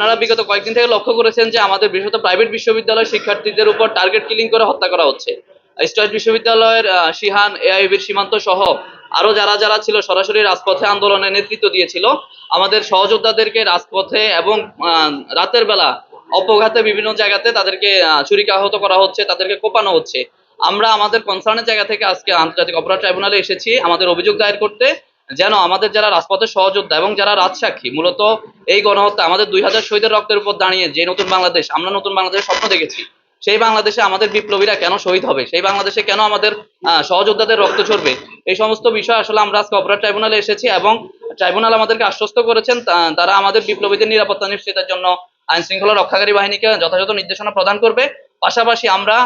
আপনারা বিগত কয়েকদিন থেকে লক্ষ্য করেছেন যে আমাদের বিশেষত প্রাইভেট বিশ্ববিদ্যালয়ের শিক্ষার্থীদের উপর টার্গেট কিলিং করে হত্যা করা হচ্ছে। স্টুয়ার্ট বিশ্ববিদ্যালয়ের শিহান এআইবির সীমান্ত সহ আরও যারা যারা ছিল, সরাসরি রাজপথে আন্দোলনে নেতৃত্ব দিয়েছিল। আমাদের সহযোদ্ধাদেরকে রাজপথে এবং রাতের বেলা অপঘাতে বিভিন্ন জায়গাতে তাদেরকে ছুরিকাহত করা হচ্ছে, তাদেরকে কোপানো হচ্ছে। আমরা আমাদের কনসার্নের জায়গা থেকে আজকে আন্তর্জাতিক অপরাধ ট্রাইব্যুনালে এসেছি। আমাদের অভিযোগ দায়ের করতে যেন আমাদের যারা রাজপথের সহযোদ্ধা এবং যারা রাজসাক্ষী, মূলত এই গণহত্যা আমাদের দুই হাজার শহীদের রক্তের উপর দাঁড়িয়ে যে নতুন বাংলাদেশ, আমরা নতুন বাংলাদেশের স্বপ্ন দেখেছি, সেই বাংলাদেশে আমাদের বিপ্লবীরা কেন শহীদ হবে? সেই বাংলাদেশে কেন আমাদের সহযোদ্ধাদের রক্ত ঝরবে? এই সমস্ত বিষয় আসলে আমরা আজকে অপরাধ ট্রাইব্যুনালে এসেছি এবং ট্রাইব্যুনাল আমাদেরকে আশ্বস্ত করেছেন তারা আমাদের বিপ্লবীদের নিরাপত্তা নিশ্চিতের জন্য আইন শৃঙ্খলা রক্ষাকারী বাহিনীকে যথাযথ নির্দেশনা প্রদান করবে। পাশাপাশি আমরা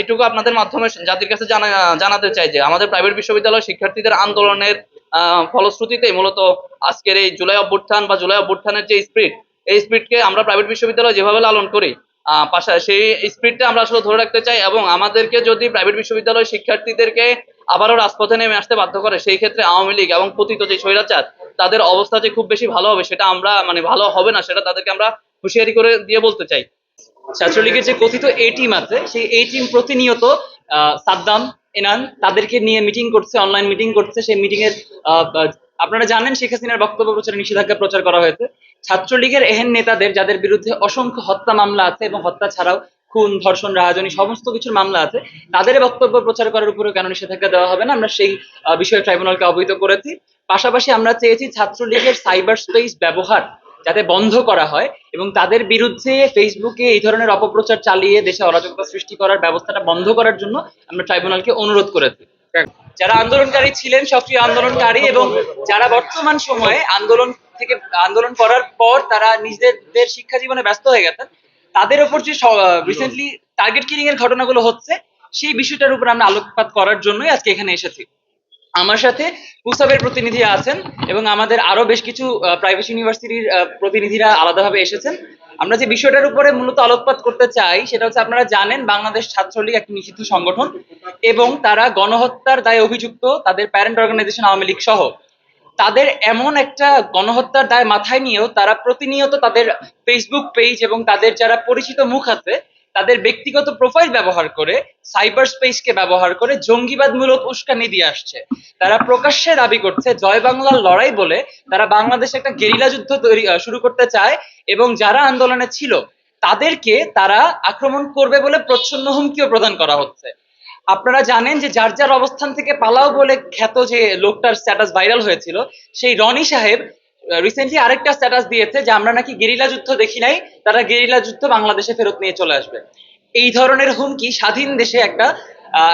এটুকু আপনাদের মাধ্যমে জাতির কাছে জানা, জানাতে চাই যে আমাদের প্রাইভেট বিশ্ববিদ্যালয় শিক্ষার্থীদের আন্দোলনের ফলশ্রুতিতে মূলত আজকের এই জুলাই অভ্যুত্থান বা জুলাই অভ্যুত্থানের যে স্পিরিট এই স্পিরিটকে আমরা প্রাইভেট বিশ্ববিদ্যালয় যেভাবে লালন করি পাশা, সেই স্পিরিটটা আমরা আসলে ধরে রাখতে চাই এবং আমাদেরকে যদি প্রাইভেট বিশ্ববিদ্যালয় শিক্ষার্থীদেরকে আবারও রাজপথে নেমে আসতে বাধ্য করে, সেই ক্ষেত্রে আওয়ামী লীগ এবং পতিত যে স্বৈরাচার, তাদের অবস্থা যে খুব বেশি ভালো হবে সেটা আমরা মানে ভালো হবে না, সেটা তাদেরকে আমরা হুঁশিয়ারি করে দিয়ে বলতে চাই। ছাত্রলীগের যে কথিত এ টিম আছে, সেই এ টিম প্রতিনিয়ত সাদ্দাম এনান তাদেরকে নিয়ে মিটিং করছে অনলাইন মিটিং করছে, সেই মিটিং এর আপনারা জানেন শেখ হাসিনার বক্তব্য প্রচারে নিষেধাজ্ঞা প্রচার করা হয়েছে। ছাত্রলীগের এহেন নেতাদের, যাদের বিরুদ্ধে অসংখ্য হত্যা মামলা আছে এবং হত্যা ছাড়াও খুন, ধর্ষণ, রাহাজনী, সমস্ত কিছুর মামলা আছে, তাদের বক্তব্য প্রচার করার উপরে কেন নিষেধাজ্ঞা দেওয়া হবে না? আমরা সেই বিষয়ে ট্রাইব্যুনালকে অবহিত করেছি। পাশাপাশি আমরা চেয়েছি ছাত্রলীগের সাইবার স্পেস ব্যবহার যাতে বন্ধ করা হয় এবং তাদের বিরুদ্ধে ফেসবুকে এই ধরনের অপপ্রচার চালিয়ে দেশে অরাজকতা সৃষ্টি করার ব্যবস্থাটা বন্ধ করার জন্য আমরা ট্রাইব্যুনালকে অনুরোধ করেছি যারা আন্দোলনকারী ছিলেন, সক্রিয় আন্দোলনকারী এবং যারা বর্তমান সময়ে আন্দোলন থেকে, আন্দোলন করার পর তারা নিজেদের শিক্ষা জীবনে ব্যস্ত হয়ে গেছেন, তাদের উপর যে রিসেন্টলি টার্গেট কিলিং এর ঘটনাগুলো হচ্ছে, সেই বিষয়টার উপর আমরা আলোকপাত করার জন্যই আজকে এখানে এসেছি। আমার সাথে পুসাবের প্রতিনিধি আছেন এবং আমাদের আরও বেশ কিছু প্রাইভেট ইউনিভার্সিটির প্রতিনিধিরা আলাদাভাবে এসেছেন। আমরা যে বিষয়টার উপরে মূলত আলোকপাত করতে চাই, সেটা হচ্ছে আপনারা জানেন বাংলাদেশ ছাত্রলীগ একটি নিষিদ্ধ সংগঠন এবং তারা গণহত্যার দায়ে অভিযুক্ত তাদের প্যারেন্ট অর্গানাইজেশন আওয়ামী লীগ সহ। তাদের এমন একটা গণহত্যার দায় মাথায় নিয়েও তারা প্রতিনিয়ত তাদের ফেসবুক পেজ এবং তাদের যারা পরিচিত মুখ আছে তাদের ব্যক্তিগত প্রোফাইল ব্যবহার করে সাইবার স্পেসকে ব্যবহার করে জঙ্গিবাদমূলক উস্কানি দিয়ে আসছে। তারা প্রকাশ্যে দাবি করছে, জয় বাংলার লড়াই বলে তারা বাংলাদেশে একটা গেরিলা যুদ্ধ তৈরি শুরু করতে চায় এবং যারা আন্দোলনে ছিল, তাদেরকে তারা আক্রমণ করবে বলে প্রচ্ছন্ন হুমকিও প্রদান করা হচ্ছে। আপনারা জানেন যে যার যার অবস্থান থেকে পালাও বলে খ্যাত যে লোকটার স্ট্যাটাস ভাইরাল হয়েছিল, সেই রনি সাহেব রিসেন্টলি আরেকটা স্ট্যাটাস দিয়েছে যে আমরা নাকি গেরিলা যুদ্ধ দেখি নাই, তারা গেরিলা যুদ্ধ বাংলাদেশে ফেরত নিয়ে চলে আসবে। এই ধরনের হুমকি স্বাধীন দেশে একটা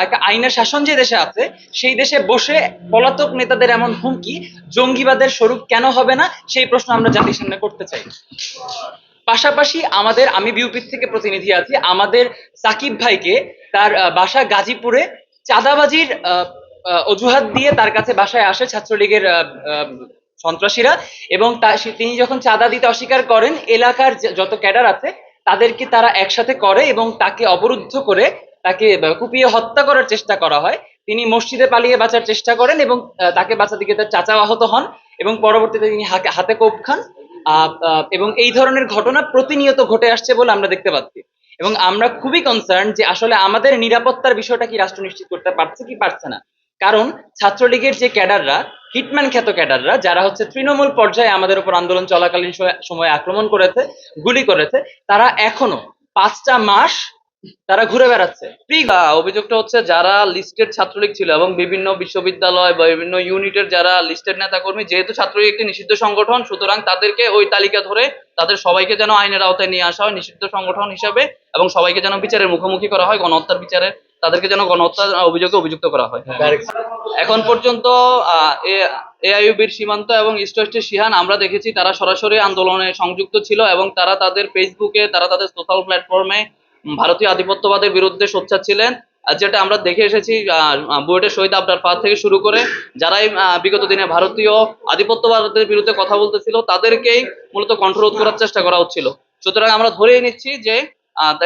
একটা আইনের শাসন যে দেশে আছে, সেই দেশে বসে পলাতক নেতাদের এমন হুমকি, জঙ্গিবাদের স্বরূপ কেন হবে না, সেই প্রশ্ন আমরা জাতির সামনে করতে চাই। পাশাপাশি আমাদের, আমি বিউপির থেকে প্রতিনিধি আছি, আমাদের সাকিব ভাইকে তার বাসা গাজীপুরে চাঁদাবাজির অজুহাত দিয়ে তার কাছে বাসায় আসে ছাত্রলীগের সন্ত্রাসীরা এবং তিনি যখন চাঁদা দিতে অস্বীকার করেন, এলাকার যত ক্যাডার আছে, তাদেরকে তারা একসাথে করে এবং তাকে অবরুদ্ধ করে তাকে কুপিয়ে হত্যা করার চেষ্টা করা হয়। তিনি মসজিদে পালিয়ে বাঁচার চেষ্টা করেন এবং তাকে বাঁচাতে গিয়ে তার চাচা আহত হন এবং পরবর্তীতে তিনি হাতে কোপ খান। এবং এই ধরনের ঘটনা প্রতিনিয়ত ঘটে আসছে বলে আমরা দেখতে পাচ্ছি। এবং আমরা খুবই কনসার্ন যে আসলে আমাদের নিরাপত্তার বিষয়টা কি রাষ্ট্র নিশ্চিত করতে পারছে কি পারছে না। কারণ ছাত্রলীগের যে ক্যাডাররা, হিটম্যান খ্যাত ক্যাডাররা, যারা হচ্ছে তৃণমূল পর্যায়ে আমাদের উপর আন্দোলন চলাকালীন সময়- আক্রমণ করেছে, গুলি করেছে, তারা এখনও পাঁচটা মাস তারা ঘুরে বেড়াচ্ছে। অভিযোগটা হচ্ছে যারা লিস্টেড ছাত্রলীগ ছিল এবং বিভিন্ন বিশ্ববিদ্যালয় বা বিভিন্ন ইউনিটের যারা লিস্টেড নেতাকর্মী, যেহেতু ছাত্রলীগ একটি নিষিদ্ধ সংগঠন, সুতরাং তাদেরকে ওই তালিকা ধরে তাদের সবাইকে যেন আইনের আওতায় নিয়ে আসা হয়, নিষিদ্ধ সংগঠন হিসাবে এবং সবাইকে যেন বিচারের মুখোমুখি করা হয়, গণহত্যার বিচারে তাদেরকে যেন গণহত্যার অভিযোগে অভিযুক্ত করা হয়। এখন পর্যন্ত এআইইউবির সীমান্ত এবং ইস্টওয়েস্টের সিহান আমরা দেখেছি তারা সরাসরি আন্দোলনে সংযুক্ত ছিল এবং তারা তাদের ফেসবুকে তারা তাদের সোশ্যাল প্ল্যাটফর্মে ভারতীয় আধিপত্যবাদের বিরুদ্ধে সোচ্চার ছিলেন। আর যেটা আমরা দেখে এসেছি বুয়েটের শহীদ আবদার ফাদ থেকে শুরু করে যারাই বিগত দিনে ভারতীয় আধিপত্যবাদের বিরুদ্ধে কথা বলতেছিল তাদেরকেই মূলত কণ্ঠরোধ করার চেষ্টা করা হচ্ছিল। সুতরাং আমরা ধরেই নিচ্ছি যে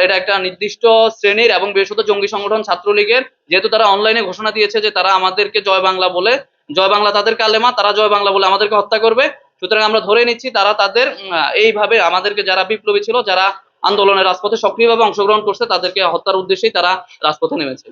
এটা একটা নির্দিষ্ট শ্রেণির এবং বিশেষত জঙ্গি সংগঠন ছাত্রলীগের, যেহেতু তারা অনলাইনে ঘোষণা দিয়েছে যে তারা আমাদেরকে জয় বাংলা বলে, জয় বাংলা তাদের কালেমা, তারা জয় বাংলা বলে আমাদেরকে হত্যা করবে। সুতরাং আমরা ধরে নিচ্ছি তারা তাদের এইভাবে আমাদেরকে যারা বিপ্লবী ছিল, যারা আন্দোলনের রাজপথে সক্রিয়ভাবে অংশগ্রহণ করছে, তাদেরকে হত্যার উদ্দেশ্যেই তারা রাজপথে নেমেছে।